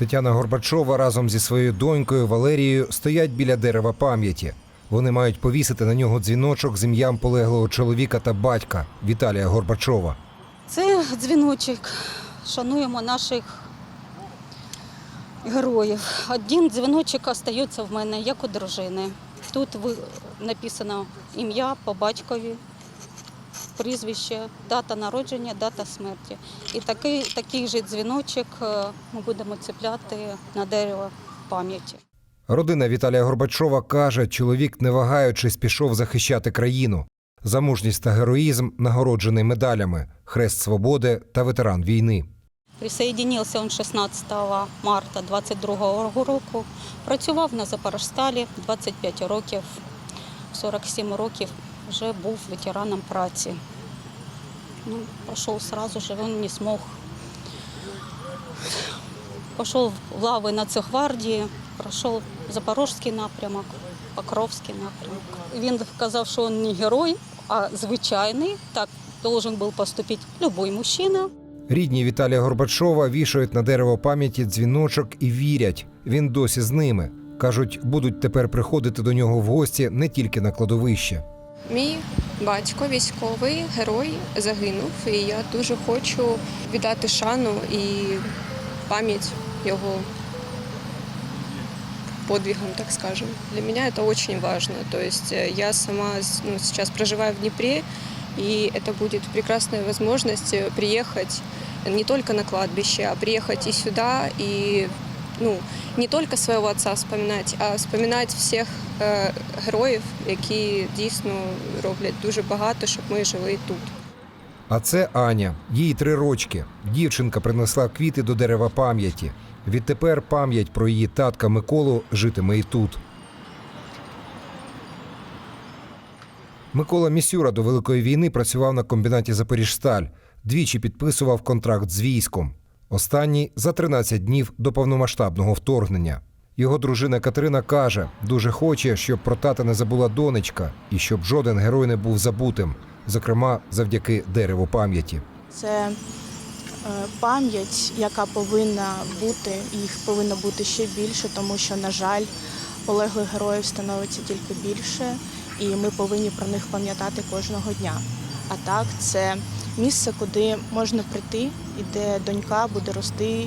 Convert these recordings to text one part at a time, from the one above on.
Тетяна Горбачова разом зі своєю донькою Валерією стоять біля дерева пам'яті. Вони мають повісити на нього дзвіночок з ім'ям полеглого чоловіка та батька Віталія Горбачова. Це дзвіночок. Шануємо наших героїв. Один дзвіночок остається в мене, як у дружини. Тут написано ім'я по батькові, прізвище, дата народження, дата смерті. І такий, такий же дзвіночок е, ми будемо цепляти на дерево пам'яті. Родина Віталія Горбачова каже, чоловік, не вагаючись, пішов захищати країну. За мужність та героїзм нагороджений медалями Хрест Свободи та ветеран війни. Присоединився він 16 марта 22 року. Працював на Запорожсталі 25 років, 47 років вже був ветераном праці. Ну, пішов одразу же, він не змог. Пішов в лави Нацгвардії, пройшов Запорізький напрямок, Покровський напрямок. Він казав, що він не герой, а звичайний. Так должен був поступити будь-який мужчина. Рідні Віталія Горбачова вішають на дерево пам'яті дзвіночок і вірять, він досі з ними. Кажуть, будуть тепер приходити до нього в гості не тільки на кладовище. Мій батько військовий герой загинув, і я дуже хочу віддати шану і пам'ять його подвигам, так скажем. Для меня это очень важно. То есть э, я сама с- ну, сейчас проживаю в Днепре, и это будет прекрасная возможность э, приехать не только на кладбище, а приехать и сюда, и ну, не только своего отца вспоминать, а вспоминать всіх е, героїв, які дійсно роблять дуже багато, щоб ми жили тут. А це Аня, їй три рочки. Дівчинка принесла квіти до дерева пам'яті. Відтепер пам'ять про її татка Миколу житиме і тут. Микола Місюра до Великої війни працював на комбінаті Запоріжсталь. Двічі підписував контракт з військом. Останній за 13 днів до повномасштабного вторгнення. Його дружина Катерина каже, дуже хоче, щоб про тата не забула донечка і щоб жоден герой не був забутим, зокрема завдяки дереву пам'яті. Це е, пам'ять, яка повинна бути, їх повинно бути ще більше, тому що, на жаль, полеглих героїв становиться тільки більше, і ми повинні про них пам'ятати кожного дня. А так, це місце, куди можна прийти, і де донька буде рости,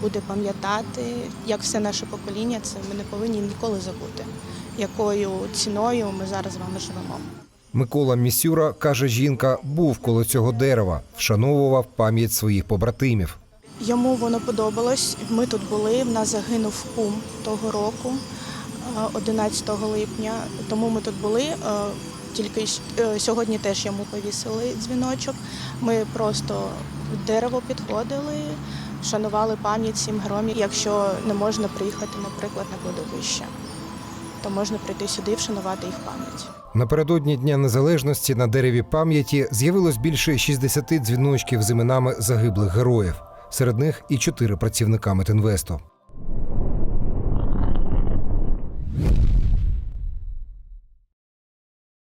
буде пам'ятати, як все наше покоління, це ми не повинні ніколи забути, якою ціною ми зараз з вами живемо. Микола Місюра, каже жінка, був коло цього дерева, вшановував пам'ять своїх побратимів. Йому воно подобалось. Ми тут були. В нас загинув кум того року, е, 11 липня. Тому ми тут були. Тільки е, сьогодні теж йому повісили дзвіночок. Ми просто в дерево підходили, вшанували пам'ять всім героям. Якщо не можна приїхати, наприклад, на кладовище, то можна прийти сюди і вшанувати їх пам'ять. Напередодні Дня Незалежності на дереві пам'яті з'явилось більше 60 дзвіночків з іменами загиблих героїв. Серед них і чотири працівника Метинвесту.